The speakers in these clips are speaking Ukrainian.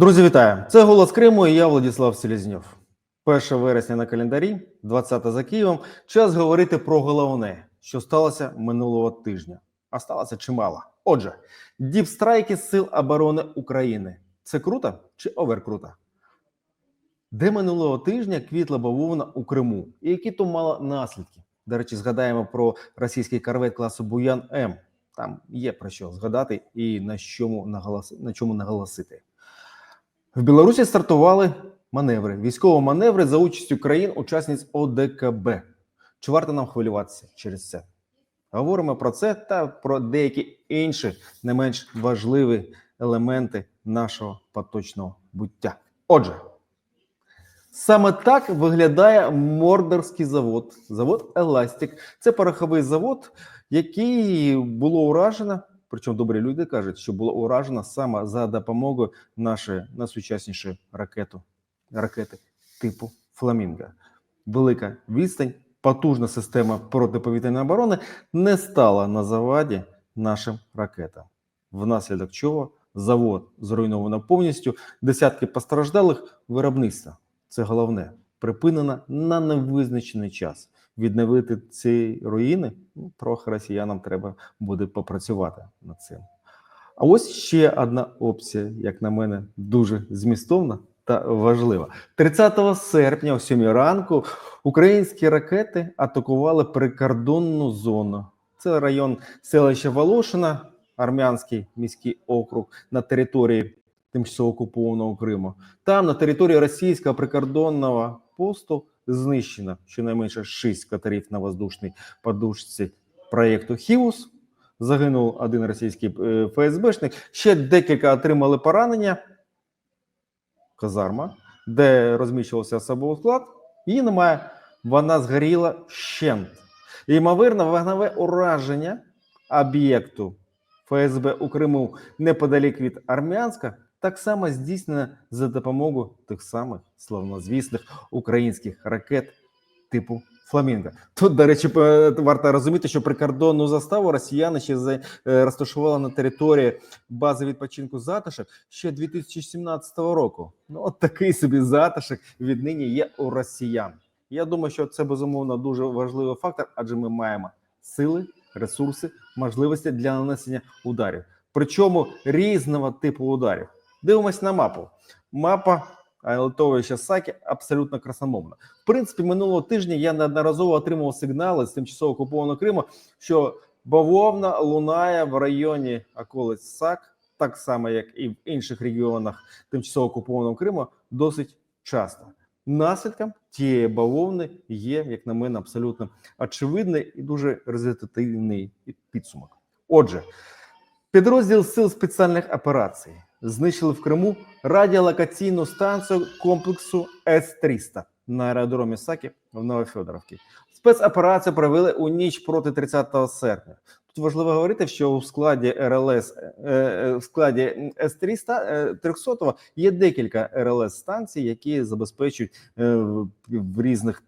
Друзі, вітаю! Це голос Криму і я Владислав Селезньов. 1 вересня на календарі, 20 за Києвом. Час говорити про головне, що сталося минулого тижня. А сталося чимало. Отже, діпстрайки Сил оборони України. Це круто чи оверкруто? Де минулого тижня квітла бавовна у Криму? І які то мало наслідки? До речі, згадаємо про російський корвет класу Буян М. Там є про що згадати і на чому наголосити. В Білорусі стартували маневри, військові маневри за участю країн-учасниць ОДКБ. Чи варто нам хвилюватися через це? Говоримо про це та про деякі інші не менш важливі елементи нашого поточного буття. Отже, саме так виглядає Мордорський завод, завод Еластик. Це пороховий завод, який було уражено. Причому добрі люди кажуть, що було уражено саме за допомогою нашої найсучаснішої ракету, ракети типу Фламінго. Велика відстань, потужна система протиповітряної оборони не стала на заваді нашим ракетам. Внаслідок чого завод зруйновано повністю, десятки постраждалих виробництва. Це головне припинено на невизначений час. Відновити ці руїни ну, трохи росіянам треба буде попрацювати над цим. А ось ще одна опція, як на мене, дуже змістовна та важлива. 30 серпня, о 7 ранку, українські ракети атакували прикордонну зону. Це район селища Волошина, армянський міський округ на території тимчасово окупованого Криму. Там на території російського прикордонного посту знищено щонайменше 6 катерів на воздушній подушці проєкту Хіус. Загинув один російський е, ФСБшник. Ще декілька отримали поранення. Казарма, де розміщувався особовий склад, її немає. Вона згоріла щент. Ймовірно, вогневе ураження об'єкту ФСБ у Криму неподалік від Армянська так само здійснено за допомогою тих самих славнозвісних українських ракет типу Фламінго. Тут, до речі, варто розуміти, що прикордонну заставу росіяни ще е, розташували на території бази відпочинку затишок ще 2017 року. Ну, от такий собі затишок віднині є у росіян. Я думаю, що це безумовно дуже важливий фактор, адже ми маємо сили, ресурси, можливості для нанесення ударів. Причому різного типу ударів. Дивимось на мапу. Мапа литовища Сакі абсолютно красномовна. В принципі, минулого тижня я неодноразово отримував сигнали з тимчасово окупованого Криму, що бавовна лунає в районі околиць САК, так само як і в інших регіонах тимчасово окупованого Криму, досить часто. Наслідком тієї бавовни є, як на мене, абсолютно очевидний і дуже результативний підсумок. Отже, підрозділ сил спеціальних операцій знищили в Криму радіолокаційну станцію комплексу С-300 на аеродромі Сакі в Новофедоровці. Спецоперацію провели у ніч проти 30 серпня. Тут важливо говорити, що у складі РЛС е, е, в складі С-300 е, 300 є декілька РЛС станцій, які забезпечують е, в різних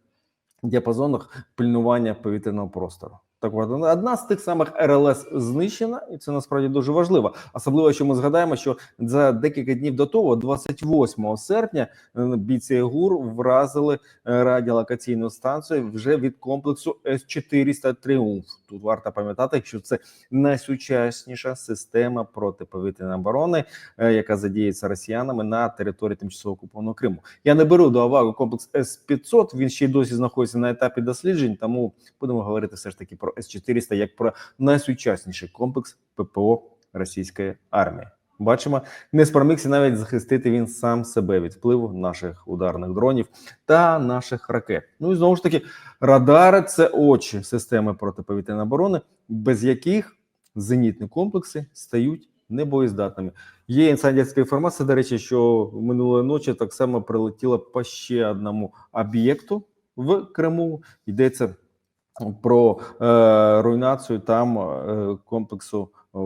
діапазонах пильнування повітряного простору. Так от одна з тих самих РЛС знищена, і це насправді дуже важливо. Особливо, що ми згадаємо, що за декілька днів до того, 28 серпня, е, бійці ГУР вразили е, радіолокаційну станцію вже від комплексу С-400 Тріумф. Тут варто пам'ятати, що це найсучасніша система протиповітряної оборони, е, яка задіється росіянами на території тимчасово окупованого Криму. Я не беру до уваги комплекс С-500, Він ще й досі знаходиться на етапі досліджень, тому будемо говорити все ж таки про С-400 як про найсучасніший комплекс ППО російської армії. Бачимо, не спромігся навіть захистити він сам себе від впливу наших ударних дронів та наших ракет. Ну і знову ж таки, радари це очі системи протиповітряної оборони, без яких зенітні комплекси стають небоєздатними. Є інсайдерська інформація, до речі, що минулої ночі так само прилетіло по ще одному об'єкту в Криму. Йдеться про е, руйнацію там е, комплексу е,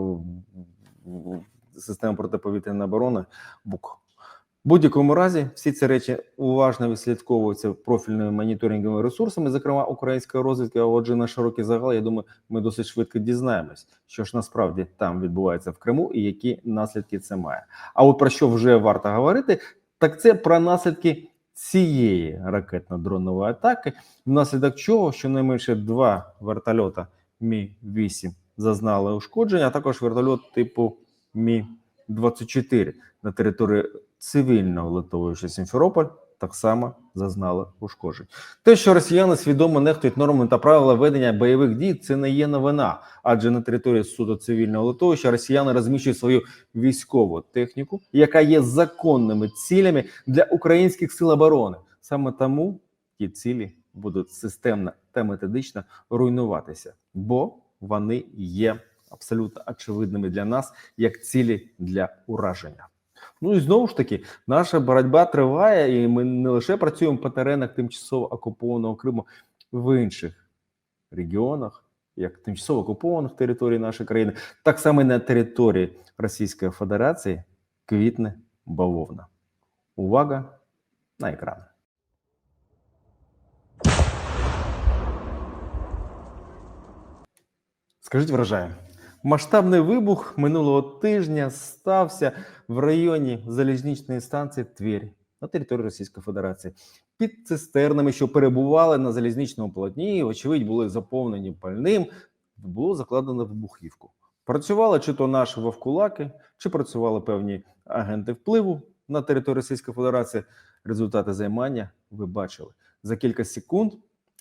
системи протиповітряної оборони БУК. будь-якому разі всі ці речі уважно відслідковуються профільними моніторинговими ресурсами, зокрема української розвідки. А отже, на широкий загал, я думаю, ми досить швидко дізнаємось, що ж насправді там відбувається в Криму і які наслідки це має. А от про що вже варто говорити, так це про наслідки цієї ракетно-дронової атаки, внаслідок чого щонайменше два вертольота Мі 8 зазнали ушкодження, а також вертольот типу Мі 24 на території цивільного литовища Сімферополь так само зазнали ушкоджень. Те, що росіяни свідомо нехтують нормами та правила ведення бойових дій, це не є новина, адже на території суду цивільного литовища росіяни розміщують свою військову техніку, яка є законними цілями для українських сил оборони. Саме тому ті цілі будуть системно та методично руйнуватися, бо вони є абсолютно очевидними для нас як цілі для ураження. Ну і знову ж таки, наша боротьба триває, і ми не лише працюємо по теренах тимчасово окупованого Криму в інших регіонах, як тимчасово окупованих територій нашої країни, так само і на території Російської Федерації квітне бавовна. Увага на екран. Скажіть, вражає. Масштабний вибух минулого тижня стався в районі залізничної станції Твір на території Російської Федерації під цистернами, що перебували на залізничному полотні, і, очевидь, були заповнені пальним. Було закладено вибухівку. Працювали чи то наші вовкулаки, чи працювали певні агенти впливу на території Російської Федерації. Результати займання ви бачили за кілька секунд.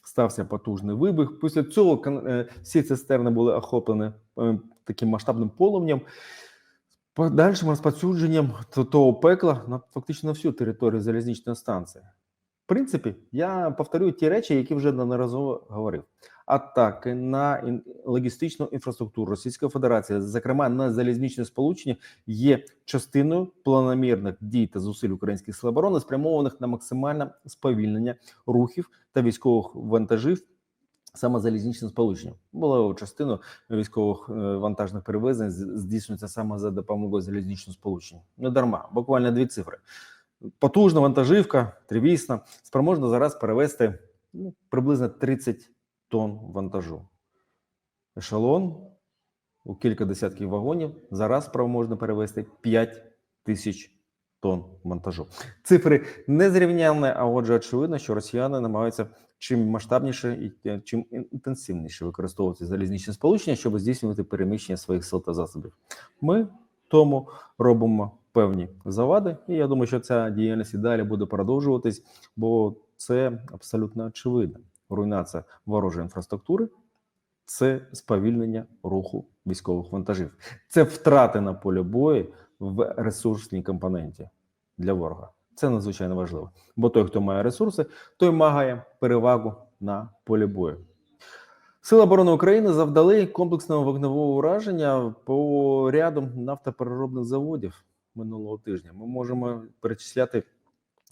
Стався потужний вибух. Після цього е, всі цистерни були охоплені таким масштабним полум'ям. Подальшим розпосюдженням того пекла на фактично на всю територію залізничної станції. В принципі, я повторюю ті речі, які вже неодноразово говорив. Атаки на логістичну інфраструктуру Російської Федерації, зокрема на залізничне сполучення, є частиною планомірних дій та зусиль українських сил оборони, спрямованих на максимальне сповільнення рухів та військових вантажів саме залізничним сполученням. Було частину військових е, вантажних перевезень здійснюється саме за допомогою залізничного сполучення. Не дарма, буквально дві цифри. Потужна вантажівка, тривісна, спроможна зараз перевезти ну, приблизно 30 тонн вантажу. Ешелон у кілька десятків вагонів зараз спроможно перевезти 5 тисяч тонн вантажу. Цифри незрівнянні, а отже, очевидно, що росіяни намагаються чим масштабніше і е, чим інтенсивніше використовувати залізничне сполучення, щоб здійснювати переміщення своїх сил та засобів. Ми тому робимо певні завади, і я думаю, що ця діяльність і далі буде продовжуватись, бо це абсолютно очевидно. Руйнація ворожої інфраструктури це сповільнення руху військових вантажів, це втрати на полі бою в ресурсній компоненті для ворога. Це надзвичайно важливо, бо той, хто має ресурси, той має перевагу на полі бою. Сили оборони України завдали комплексного вогневого ураження по ряду нафтопереробних заводів минулого тижня. Ми можемо перечисляти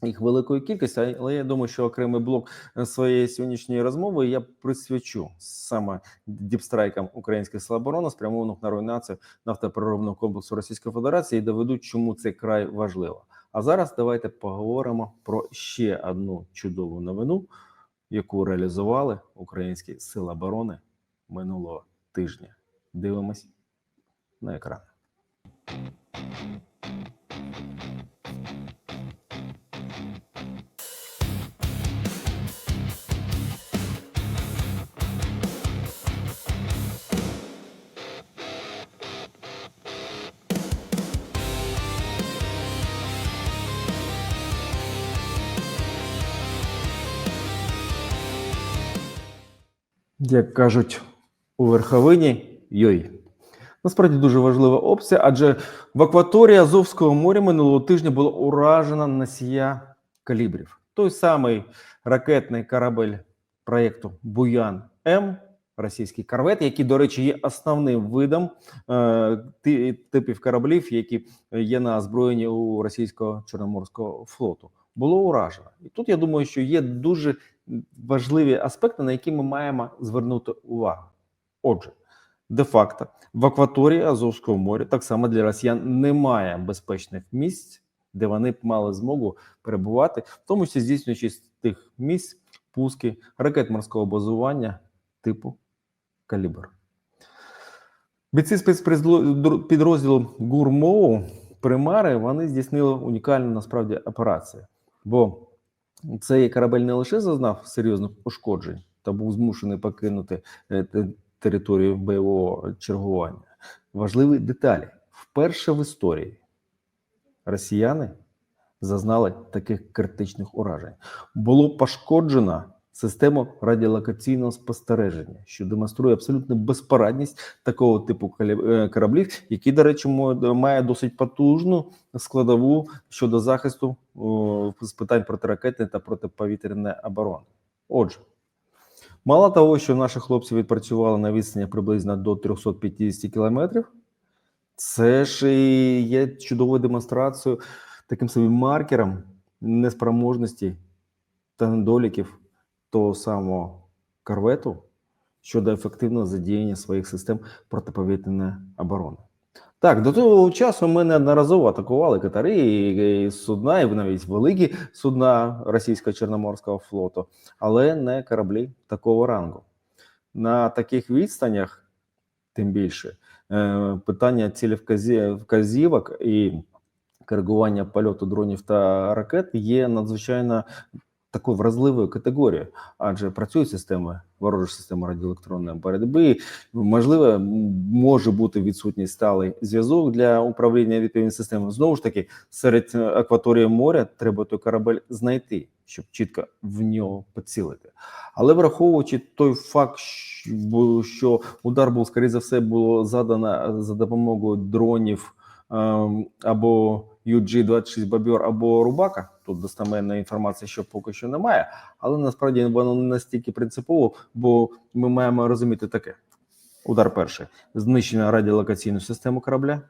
їх великою кількістю, але я думаю, що окремий блок своєї сьогоднішньої розмови я присвячу саме діпстрайкам українських сил оборони, спрямованих на руйнацію нафтопереробного комплексу Російської Федерації, і доведу, чому це край важливо. А зараз давайте поговоримо про ще одну чудову новину, яку реалізували українські сили оборони минулого тижня. Дивимось на екран. Як кажуть у верховині, йой. Насправді дуже важлива опція, адже в акваторії Азовського моря минулого тижня було уражена носія калібрів. Той самий ракетний корабель проєкту Буян М, російський корвет, який, до речі, є основним видом е, типів кораблів, які є на озброєнні у російського чорноморського флоту. Було уражено. І тут я думаю, що є дуже важливі аспекти, на які ми маємо звернути увагу. Отже, де-факто в акваторії Азовського моря так само для росіян немає безпечних місць де вони б мали змогу перебувати, в тому числі здійснюючи з тих місць пуски ракет морського базування типу Калібр. Бійці спецпідрозділу ГУРМОУ Примари вони здійснили унікальну насправді операцію, бо цей корабель не лише зазнав серйозних пошкоджень та був змушений покинути е, територію бойового чергування. Важливі деталі: вперше в історії росіяни зазнали таких критичних уражень. Було пошкоджено систему радіолокаційного спостереження, що демонструє абсолютну безпорадність такого типу е, кораблів, який, до речі, має досить потужну складову щодо захисту з питань протиракетної та протиповітряної оборони. Отже, мало того, що наші хлопці відпрацювали на відстані приблизно до 350 кілометрів, це ж і є чудовою демонстрацією таким собі маркером неспроможності та недоліків того самого корвету щодо ефективного задіяння своїх систем протиповітряної оборони. Так, до того часу ми неодноразово атакували катери і, і судна, і навіть великі судна російського Чорноморського флоту, але не кораблі такого рангу. На таких відстанях, тим більше, е, питання цілевказівок і коригування польоту дронів та ракет є надзвичайно такою вразливою категорією, адже працюють системи ворожі системи радіоелектронної боротьби. Можливо, може бути відсутній сталий зв'язок для управління відповідною системою. Знову ж таки, серед е, акваторії моря треба той корабель знайти, щоб чітко в нього поцілити. Але враховуючи той факт, що удар був, скоріше за все, було задано за допомогою дронів ем, або UG-26 Бобер або Рубака. Тут достаменної інформації, що поки що немає, але насправді воно не настільки принципово, бо ми маємо розуміти таке: удар перший. Знищено радіолокаційну систему корабля,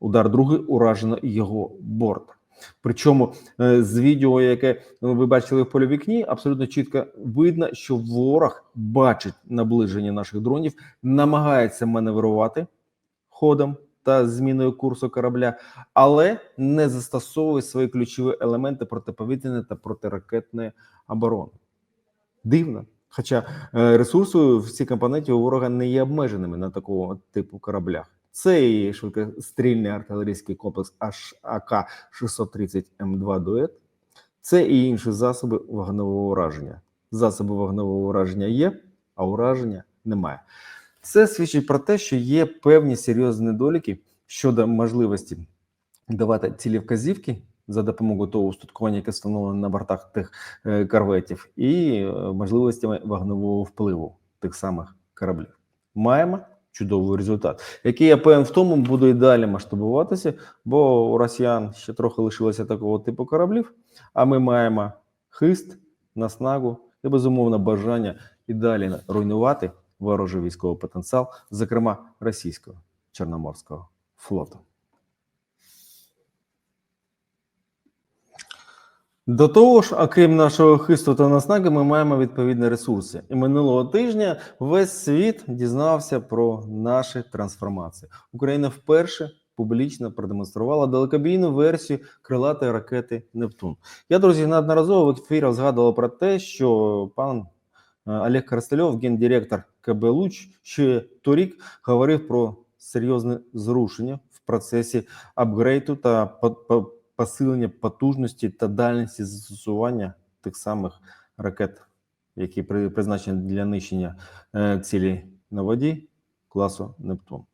удар другий. Уражено його борт. Причому е, з відео, яке ви бачили в полі вікні, абсолютно чітко видно, що ворог бачить наближення наших дронів, намагається маневрувати ходом та зміною курсу корабля, але не застосовує свої ключові елементи протиповітряної та протиракетної оборони. Дивно. Хоча е, ресурси всі компоненти у ворога не є обмеженими на такого типу кораблях. Це і швидкострільний артилерійський комплекс АК-630М2 дует, це і інші засоби вогневого ураження. Засоби вогневого ураження є, а ураження немає. Це свідчить про те, що є певні серйозні недоліки щодо можливості давати цілі вказівки за допомогою того устаткування, яке встановлено на бортах тих е, корветів, і е, можливостями вогневого впливу тих самих кораблів. Маємо чудовий результат, який я певен в тому буде і далі масштабуватися, бо у росіян ще трохи лишилося такого типу кораблів. А ми маємо хист, наснагу і безумовно бажання і далі руйнувати ворожий військовий потенціал, зокрема російського Чорноморського флоту. До того ж, окрім нашого хисту та наснаги, ми маємо відповідні ресурси. І минулого тижня весь світ дізнався про наші трансформації. Україна вперше публічно продемонструвала далекобійну версію крилатої ракети Нептун. Я, друзі, неодноразово в ефірах згадував про те, що пан е, Олег Коростельов, гендиректор КБ Луч, ще торік говорив про серйозне зрушення в процесі апгрейду та по- по- посилення потужності та дальності застосування тих самих ракет, які призначені для нищення е, цілей на воді класу Нептун.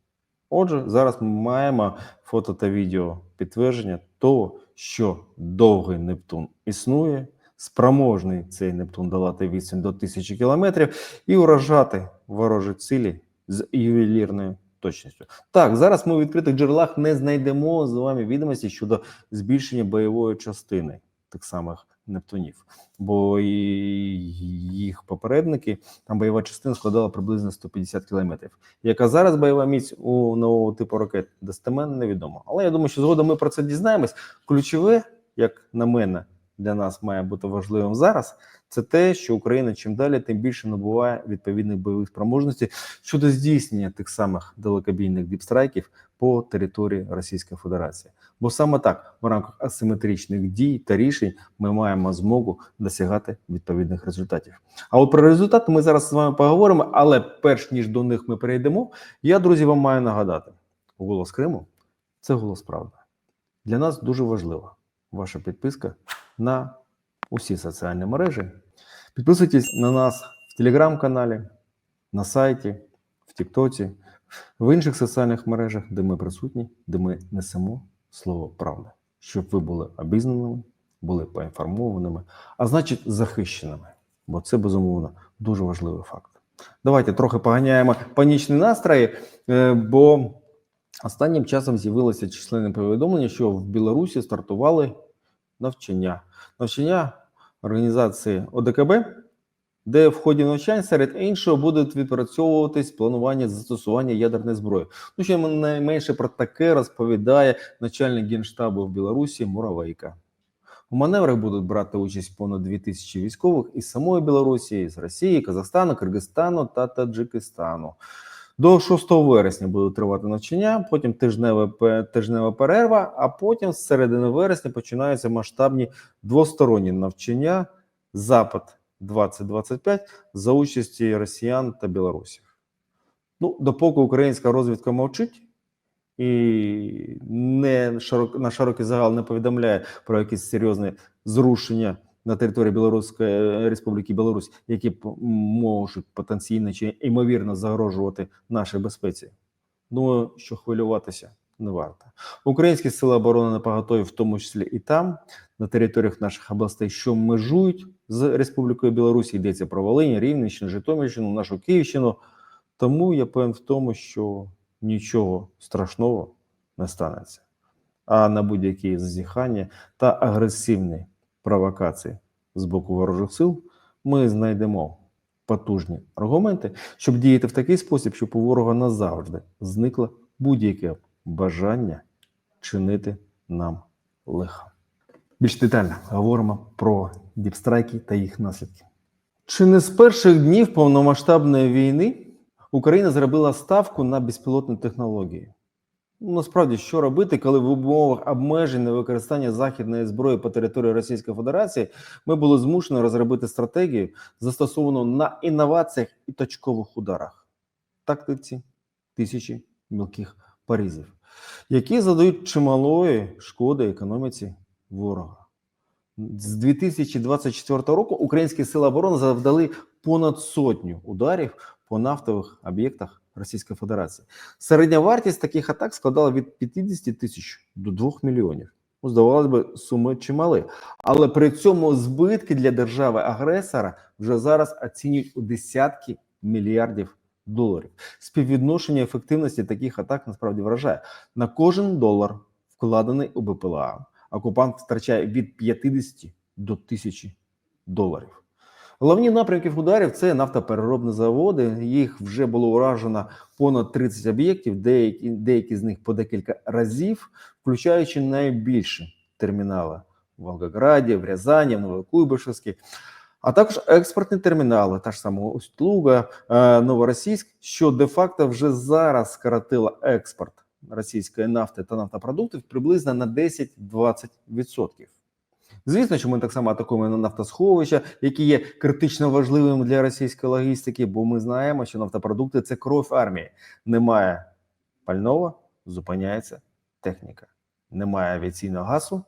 Отже, зараз ми маємо фото та відео підтвердження того, що довгий Нептун існує, спроможний цей Нептун долати відстань до тисячі кілометрів і уражати ворожі цілі з ювелірною точністю. Так, зараз ми у відкритих джерелах не знайдемо з вами відомості щодо збільшення бойової частини тих самих Нептунів, бо їх попередники там бойова частина складала приблизно 150 кілометрів. Яка зараз бойова міць у нового типу ракет достеменно невідомо. Але я думаю, що згодом ми про це дізнаємось. Ключове, як на мене, для нас має бути важливим зараз, це те, що Україна чим далі, тим більше набуває відповідних бойових спроможностей щодо здійснення тих самих далекобійних діпстрайків по території Російської Федерації. Бо саме так, в рамках асиметричних дій та рішень, ми маємо змогу досягати відповідних результатів. А от про результати ми зараз з вами поговоримо. Але перш ніж до них ми перейдемо, я друзі вам маю нагадати: голос Криму це голос правди. Для нас дуже важлива ваша підписка на усі соціальні мережі. Підписуйтесь на нас в телеграм-каналі, на сайті, в Тіктоці, в інших соціальних мережах, де ми присутні, де ми несемо слово правди, щоб ви були обізнаними, були поінформованими, а значить захищеними. Бо це безумовно дуже важливий факт. Давайте трохи поганяємо панічні настрої, е, бо останнім часом з'явилося численне повідомлення, що в Білорусі стартували навчання. Навчання організації ОДКБ, де в ході навчань серед іншого будуть відпрацьовуватись планування застосування ядерної зброї. Ну, що найменше про таке розповідає начальник генштабу в Білорусі Муравейка. У маневрах будуть брати участь понад 2000 військових із самої Білорусі, з Росії, Казахстану, Киргизстану та Таджикистану. До 6 вересня буде тривати навчання, потім тижнева, тижнева перерва, а потім з середини вересня починаються масштабні двосторонні навчання Запад 2025 за участі росіян та білорусів. Ну, допоки українська розвідка мовчить і не широк, на широкий загал не повідомляє про якісь серйозні зрушення на території Білоруської е, Республіки Білорусь, які можуть потенційно чи ймовірно загрожувати нашій безпеці. Думаю, що хвилюватися не варто. Українські сили оборони на поготові, в тому числі і там, на територіях наших областей, що межують з Республікою Білорусь, йдеться про Волинь, Рівненщину, Житомирщину, нашу Київщину. Тому я певен в тому, що нічого страшного не станеться. А на будь-які зазіхання та агресивні провокації з боку ворожих сил ми знайдемо потужні аргументи, щоб діяти в такий спосіб, щоб у ворога назавжди зникло будь-яке бажання чинити нам лихо. Більш детально говоримо про діпстрайки та їх наслідки. Чи не з перших днів повномасштабної війни Україна зробила ставку на безпілотні технології? Насправді, що робити, коли в умовах обмежень на використання західної зброї по території Російської Федерації ми були змушені розробити стратегію, застосовану на інноваціях і точкових ударах, тактиці тисячі мілких порізів, які задають чималої шкоди економіці ворога. З 2024 року українські сили оборони завдали понад сотню ударів по нафтових об'єктах Російської Федерації. Середня вартість таких атак складала від 50 тисяч до 2 мільйонів. Ну, здавалось би, суми чимали. Але при цьому збитки для держави-агресора вже зараз оцінюють у десятки мільярдів доларів. Співвідношення ефективності таких атак насправді вражає. На кожен долар, вкладений у БПЛА, окупант втрачає від 50 до 1000 доларів. Головні напрямки ударів це нафтопереробні заводи. Їх вже було уражено понад 30 об'єктів, деякі, деякі з них по декілька разів, включаючи найбільші термінали в Волгограді, в Рязані, в Новокуйбишевській, а також експортні термінали, та ж сама Усть-Луга, е, Новоросійськ, що де-факто вже зараз скоротило експорт російської нафти та нафтопродуктів приблизно на 10-20%. Звісно, що ми так само атакуємо на нафтосховища, які є критично важливими для російської логістики, бо ми знаємо, що нафтопродукти це кров армії. Немає пального, зупиняється техніка. Немає авіаційного газу,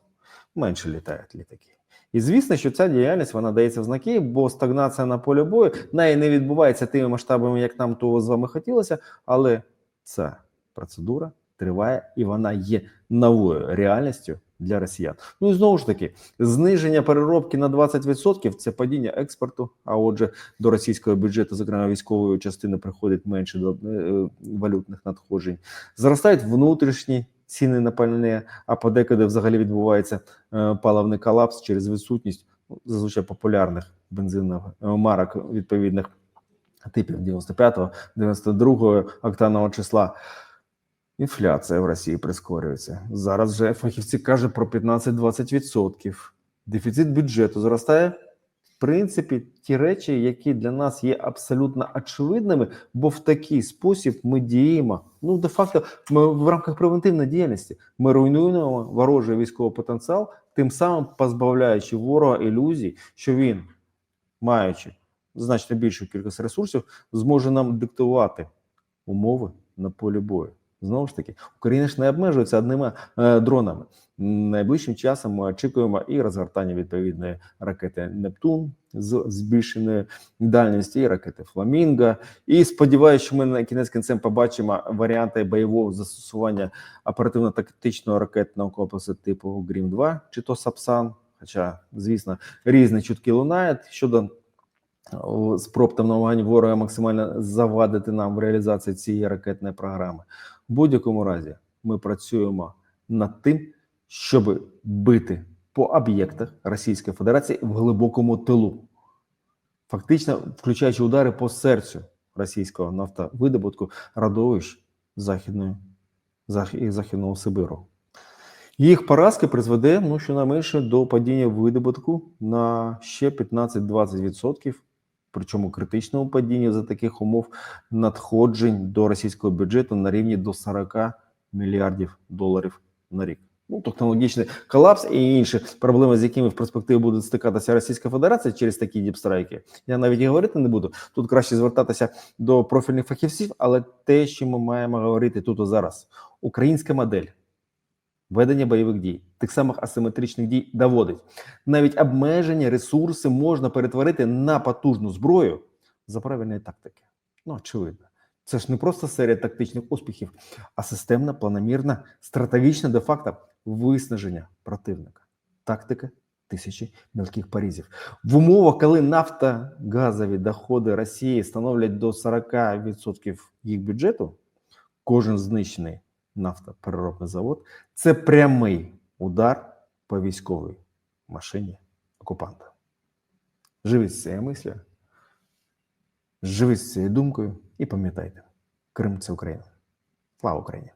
менше літають літаки. І звісно, що ця діяльність вона дається в знаки, бо стагнація на полі бою неї не відбувається тими масштабами, як нам того з вами хотілося, але ця процедура триває і вона є новою реальністю для росіян. Ну і знову ж таки, зниження переробки на 20% – це падіння експорту. А отже, до російського бюджету, зокрема військової частини, приходить менше до е, валютних надходжень. Зростають внутрішні ціни на пальне, а подекуди взагалі відбувається е, паливний колапс через відсутність ну, зазвичай популярних бензинних е, марок відповідних типів 95-го, 92-го октанового числа. Інфляція в Росії прискорюється. Зараз вже фахівці кажуть про 15-20%. дефіцит бюджету зростає. В принципі, ті речі, які для нас є абсолютно очевидними, бо в такий спосіб ми діємо. Ну, де-факто, ми в рамках превентивної діяльності ми руйнуємо ворожий військовий потенціал, тим самим позбавляючи ворога ілюзій, що він, маючи значно більшу кількість ресурсів, зможе нам диктувати умови на полі бою. Знову ж таки, Україна ж не обмежується одними е, дронами. Найближчим часом ми очікуємо і розгортання відповідної ракети Нептун з збільшеною дальністю, і ракети Фламінго. І сподіваюся, що ми на кінець кінцем побачимо варіанти бойового застосування оперативно-тактичного ракетного комплексу типу Грім 2 чи то Сапсан. Хоча, звісно, різні чутки лунають щодо спроб та намагань ворога максимально завадити нам в реалізації цієї ракетної програми. В будь-якому разі ми працюємо над тим, щоб бити по об'єктах Російської Федерації в глибокому тилу, фактично включаючи удари по серцю російського нафтовидобутку родовищ Західної Західного Сибиру. Їх поразки призведе ну, щонайменше до падіння видобутку на ще 15-20%, причому критичному падінню за таких умов надходжень до російського бюджету на рівні до 40 мільярдів доларів на рік. Ну, технологічний колапс і інші проблеми, з якими в перспективі буде стикатися Російська Федерація через такі діпстрайки. Я навіть і говорити не буду. Тут краще звертатися до профільних фахівців, але те, що ми маємо говорити тут і зараз, українська модель ведення бойових дій, тих самих асиметричних дій доводить. Навіть обмежені ресурси можна перетворити на потужну зброю за правильної тактики. Ну, очевидно. Це ж не просто серія тактичних успіхів, а системна, планомірна, стратегічне де-факто виснаження противника. Тактика тисячі мілких порізів. В умовах, коли нафтогазові доходи Росії становлять до 40% їх бюджету, кожен знищений нафтопереробний завод це прямий удар по військовій машині окупанта. Живіть з цією мислю, живіть з цією думкою і пам'ятайте, Крим це Україна. Слава Україні!